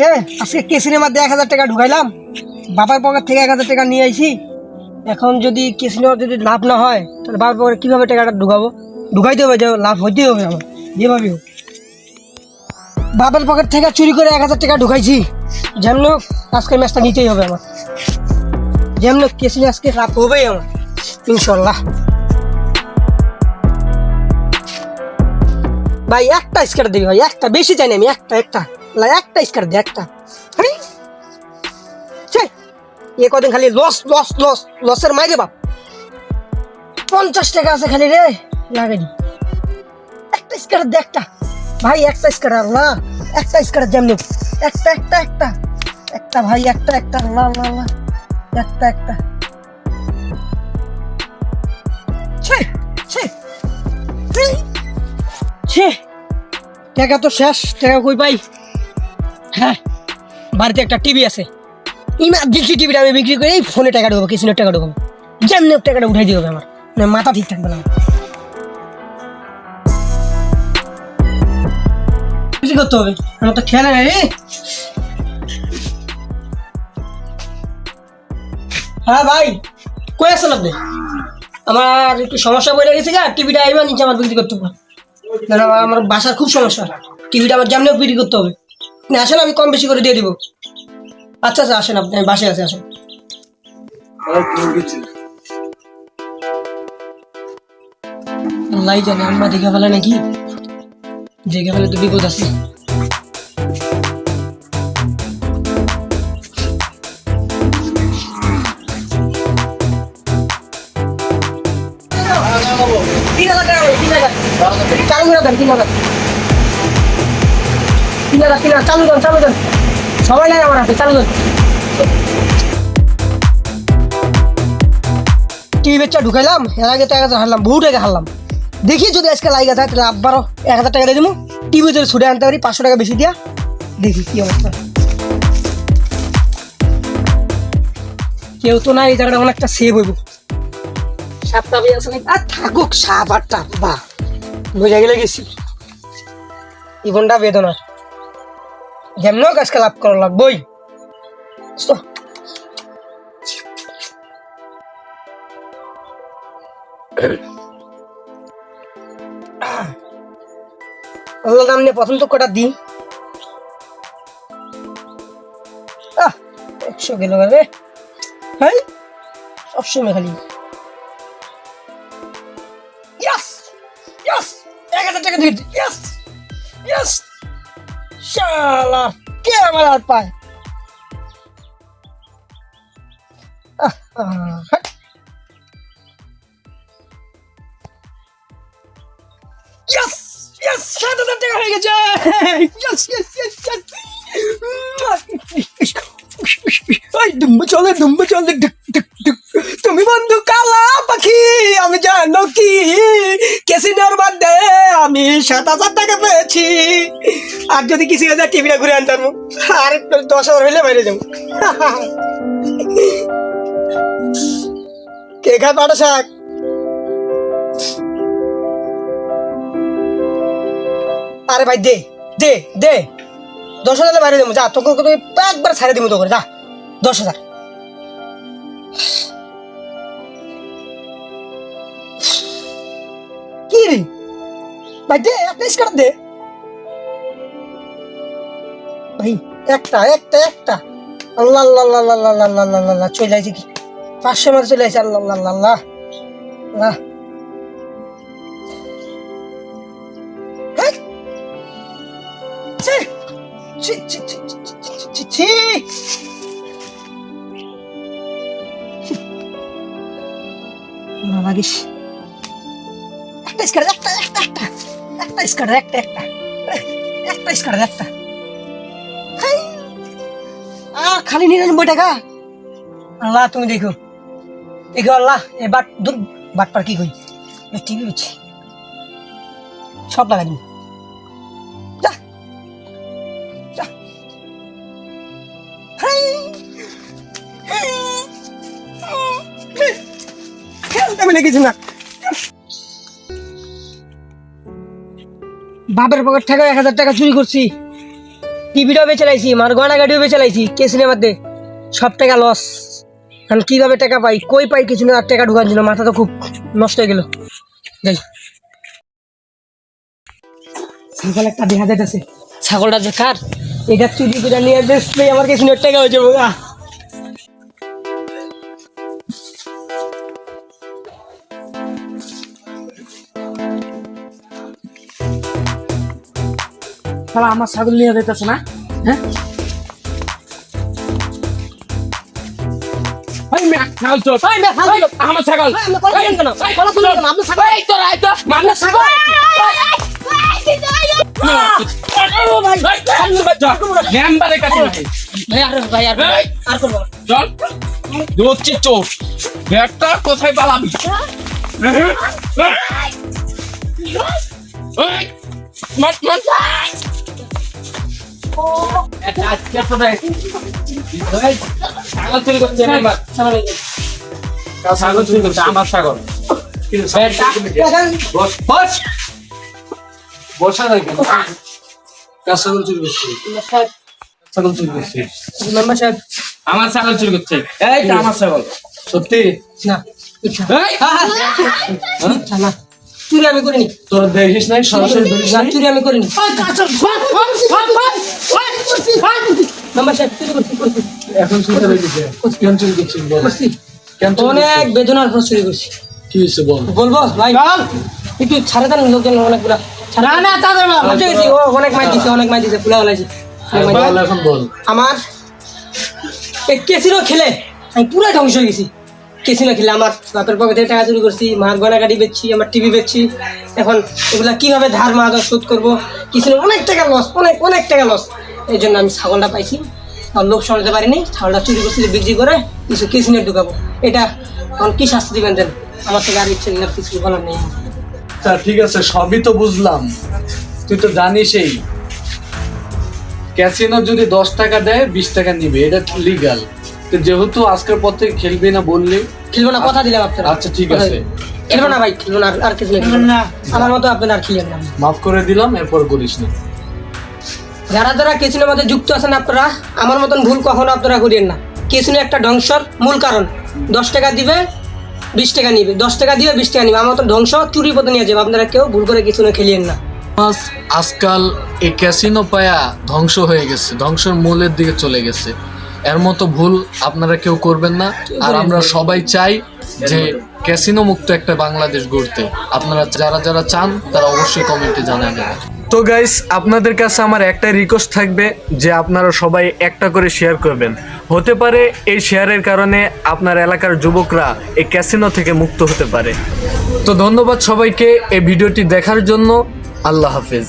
এ আজকে কে সিনেমাতে এক হাজার টাকা ঢুকাইলাম? বাবার পকেট থেকে এক হাজার টাকা নিয়ে আইছি। এখন যদি কে সিনেমা যদি লাভ না হয়, তাহলে বাবার পকেটে কীভাবে টাকাটা ঢুকাবো? ঢুকাইতে হবে যে, লাভ হইতেই হবে আমার। যেভাবে হোক। বাবার পকেট থেকে চুরি করে এক হাজার টাকা ঢুকাইছি। যেমন হোক আজকের ম্যাচটা নিতেই হবে আমার। যেমন কে সিনেমা আজকে লাভ হবেই আমার। ইনশাল্লাহ। ভাই, একটা স্কার দিবি ভাই, একটা। বেশি চাই না আমি, একটা একটা। একটা স্কার দে একটা আরে ছে এ কদিন খালি লস লস লস লসের মাইরে বাপ পঞ্চাশ টাকা আছে খালি রে লাগে দি একটা স্কার দে একটা ভাই একটা স্কার আল্লাহ একটা স্কার যেমনি একটা একটা একটা একটা ভাই একটা একটা আল্লাহ আল্লাহ আল্লাহ একটা একটা ছে ছে ছে ছে টাকা তো শেষ টাকা কই পাই হ্যাঁ? বাড়িতে একটা টিভি আছে। ইমার্জেন্সি টিভিটা আমি বিক্রি করে এই ফোনে টাকা ঢুকবো কিসিনের টাকা ঢুকবো? যেমনি টাকাটা উঠাই দিয়ে হবে আমার। মানে মাথা ঠিক থাকবে না আমার। করতে হবে? আমার তো খেয়াল নেই। রে হ্যাঁ ভাই, কই আছেন আপনি? আমার একটু সমস্যা বলে গেছে গা টিভিটা এবার নিচে আমার বিক্রি করতে হবে। আমার বাসার খুব সমস্যা। টিভিটা আমার যেমনি বিক্রি করতে হবে। আপনি আসেন আমি কম বেশি করে দিয়ে দিব। আচ্ছা আচ্ছা আসেন আপনি আমি বাসায় আছি আসেন। আল্লাহ জানে আম্মা দেখে ফেলে নাকি? দেখে ফেলে তো বিপদ আছে। তিন হাজার টাকা হাজার। তিন হাজার। তিন হাজার, চালু দেন, চালু দেন। সবাই নাই আমার হাতে চালু বেচা ঢুকাইলাম এর আগে তো এক হাজার হারলাম বহু টাকা হারলাম। দেখি যদি আজকে লাগে থাকে তাহলে আবারও এক হাজার টাকা দিয়ে দেবো টিভি যদি ছুটে আনতে পারি পাঁচশো টাকা বেশি দিয়া। দেখি কি অবস্থা। কেউ তো না এই জায়গাটা অনেকটা সেভ হইব। সাপটা বেয়ে আছে আর থাকুক সাপ আর টাপ বা বুঝে গেলে গেছি। জীবনটা বেদনার। যেমন হোক আজকে লাভ করা লাগবই আল্লাহ নাম নিয়ে প্রথম তো কটা আহ একশো গেল রে হ্যাঁ সবসময় খালি ইয়াস ইয়াস Yes! হাজার শালা কে আমার আর পায়। Yes! Yes! সাত হাজার টাকা হয়ে গেছে Yes! Yes! Yes! Yes! এই দুম্বা চলে দুম্বা চলে ডুক, ডুক, ডুক। তুমি বন্ধু কালা পাখি আমি জানো কি কেসিনোর মধ্যে আমি সাত হাজার টাকা পেয়েছি আর যদি কিছু হাজার টিভিটা ঘুরে আনতাম আর একটু দশ হাজার হইলে বাইরে যাব। কে খায় পাটা শাক? আরে ভাই, দে দে দে। দশ হাজার বাইরে দেবো যা, তোকে তোকে একবার ছাড়ে দিব তোকে, যা। দশ হাজার। কি রে? ভাই, দে, একটা স্কার দে। ভাই একটা একটা একটা আল্লাহ আল্লাহ আল্লাহ আল্লাহ আল্লাহ আল্লাহ আল্লাহ চলে আসছে কি পাঁচশো মার চলে আসছে আল্লাহ আল্লাহ আল্লাহ আল্লাহ আল্লাহ একটা স্কার একটা একটা একটা একটা স্কার একটা একটা একটা স্কার একটা খালি নিরানব্বই টাকা আল্লাহ, তুমি দেখো। দেখো আল্লাহ এবার দূর বাটপার কি কই টিভি হচ্ছে সব! খেলতে মিলে কিছু বাপের পকেট থেকে এক হাজার টাকা চুরি করছি। টিভিটাও বেঁচে লাইছি আমার গয়না গাড়িও বেঁচে লাইছি, কে সিনেমাতে সব টাকা লস এখন কীভাবে টাকা পাই, কই পাই কিছু না, আর টাকা ঢুকার জন্য মাথা তো খুব নষ্ট হয়ে গেল। যাই। ছাগল একটা দেখা যাইতেছে। ছাগলটা যে কার? এটা চুরি করে নিয়ে আমার কিছু টাকা হয়ে যাব। আহ শালা আমার ছাগল নিয়ে যেতেছে না? হ্যাঁ। আমার ছাগল। মেম্বারের কাছে চোর ব্যাগটা কোথায় পালাবি? মার, মার। ছাগল চুরি করছে। না এবার। ছাগল এই যে। ছাগল চুরি করছে আমার ছাগল। বস নাই চুরি করছে ছাগল চুরি করছে আমার ছাগল চুরি করছে এইটা আমার ছাগল সত্যি না চুরি আমি করিনি তোর দেখিস নাই সরাসরি ধরিস না, চুরি আমি করিনি এখন কেন চুরি করছিস বল কেন অনেক বেদনার পর চুরি করছি কি হয়েছে বল বলব ভাই একটু ছাড়ে দেন লোকজন অনেকগুলা না না তাদের বুঝে গেছি ও অনেক মাই দিছে অনেক মাই দিছে ফুলা হলাইছে বল আমার এই কেসিনো খেলে আমি পুরো ধ্বংস হয়ে গেছি কেসিনো খেলে আমার বাপের পকেট টাকা চুরি করছি, মার গয়না গাড়ি বেচছি, আমার টিভি বেচছি। এখন এগুলা কীভাবে ধার মারা শোধ করব? কেসিনো অনেক টাকা লস অনেক অনেক টাকা লস এই জন্য আমি ছাগলটা পাইছি। আর লোক সরাতে পারিনি, ছাগলটা চুরি করছি, বিক্রি করে কিছু কেসিনে ঢুকাবো। এটা এখন কি শাস্তি দিবেন দেন? আমার তো গাড়ি ইচ্ছে কিছু বলার নেই। তা ঠিক আছে, সবই তো বুঝলাম। তুই তো জানিসই। ক্যাসিনো যদি দশ টাকা দেয়, বিশ টাকা নিবে, এটা লিগাল তো যেহেতু আজকের পর থেকে খেলবি না বললি খেলব না কথা দিলাম আপনার। আচ্ছা, ঠিক আছে। খেলব না ভাই খেলব না আর- কিছু না। আমার মতো আপনার আর খেলেন না। মাফ করে দিলাম এরপর করিস না। যারা যারা কেসিনোর মধ্যে যুক্ত আছেন আপনারা আমার মতন ভুল কখনো আপনারা করিয়েন না। কেসিনো একটা ধ্বংসর মূল কারণ। দশ টাকা দিবে বিশ টাকা নিবে। দশ টাকা দিবে বিশ টাকা নিবে। আমার মতন ধ্বংস চুরি পথে নিয়ে যাবে। আপনারা কেউ ভুল করে কেসিনো খেলিয়েন না। আজকাল এই ক্যাসিনো পায়া ধ্বংস হয়ে গেছে। ধ্বংসের মূলের দিকে চলে গেছে। এর মতো ভুল আপনারা কেউ করবেন না। আর আমরা সবাই চাই যে ক্যাসিনো মুক্ত একটা বাংলাদেশ গড়তে। আপনারা যারা যারা চান, তারা অবশ্যই কমেন্টে জানাবেন। তো গাইস আপনাদের কাছে আমার একটাই রিকোয়েস্ট থাকবে যে আপনারা সবাই একটা করে শেয়ার করবেন। হতে পারে এই শেয়ারের কারণে আপনার এলাকার যুবকরা এই ক্যাসিনো থেকে মুক্ত হতে পারে। তো ধন্যবাদ সবাইকে এই ভিডিওটি দেখার জন্য। আল্লাহ হাফেজ।